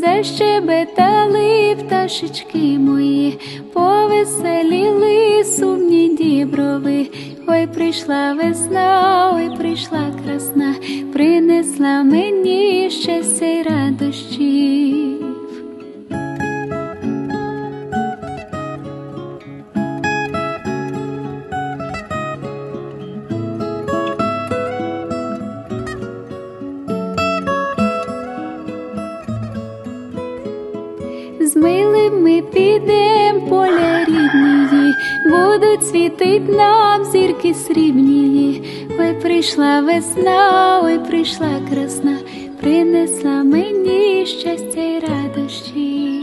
Защебетали пташечки мої, повеселіли сумні діброви. Ой, прийшла весна, ой, прийшла милим ми підем поля рідні, будуть світить нам зірки срібні, Ой, прийшла весна, ой, прийшла красна, принесла мені щастя й радощі.